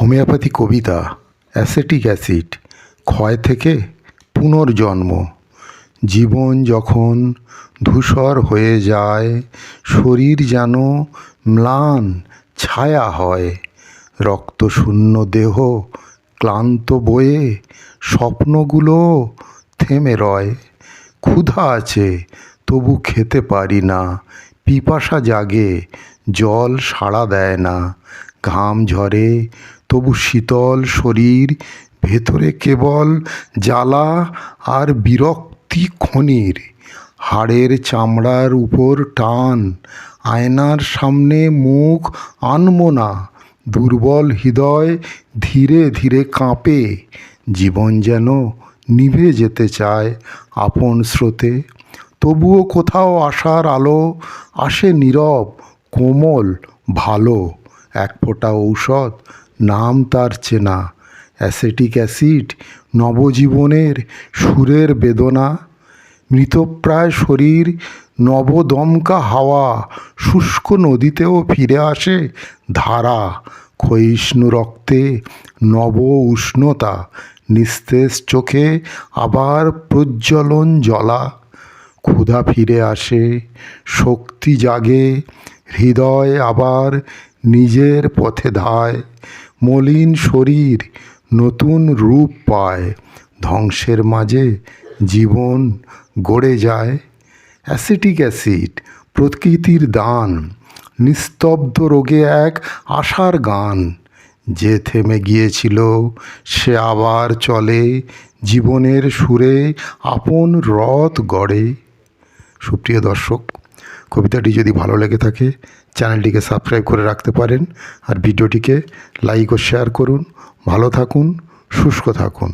Homeopathy কবিতা, acetic acid, ক্ষয় থেকে পুনর্জন্ম। জীবন যখন ধূসর হয়ে যায়, শরীর যেন ম্লান ছায়া হয়। রক্তশূন্য দেহ ক্লান্ত বয়ে স্বপ্নগুলো থেমে রয়। ক্ষুধা আছে, তবু খেতে পারি না। পিপাসা জাগে, জল সাড়া দেয় না। ঘাম ঝরে তবু শীতল শরীর, ভেতরে কেবল জ্বালা আর বিরক্তি খনির হাড়ের চামড়ার উপর টান, আয়নার সামনে মুখ আনমোনা দুর্বল হৃদয় ধীরে ধীরে কাঁপে, জীবন যেন নিভে যেতে চায় আপন স্রোতে। তবুও কোথাও আসার আলো আসে নীরব, কোমল, ভালো। এক ফোঁটা ঔষধ নাম তার চেনা। অ্যাসেটিক অ্যাসিড, নবজীবনের সুরের বেদনা। মৃতপ্রায় শরীর, নবদমকা হাওয়া। শুষ্ক নদীতেও ফিরে আসে ধারা। ক্ষয়িষ্ণু রক্তে নব উষ্ণতা। নিস্তেজ চোখে আবার প্রজ্বলন জ্বলা। ক্ষুধা ফিরে আসে, শক্তি জাগে, হৃদয় আবার নিজের পথে ধায়। মলিন শরীর নতুন রূপ পায়। ধ্বংসের মাঝে জীবন গড়ে যায়। অ্যাসিটিক অ্যাসিড, প্রকৃতির দান, নিস্তব্ধ রোগে এক আশার গান। যে থেমে গিয়েছিল, সে আবার চলে। জীবনের সুরে আপন রথ গড়ে। সুপ্রিয় দর্শক, কবিতাটি যদি ভালো লেগে থাকে চ্যানেলটিকে সাবস্ক্রাইব করে রাখতে পারেন আর ভিডিওটিকে লাইক ও শেয়ার করুন। ভালো থাকুন, শুষ্ক থাকুন।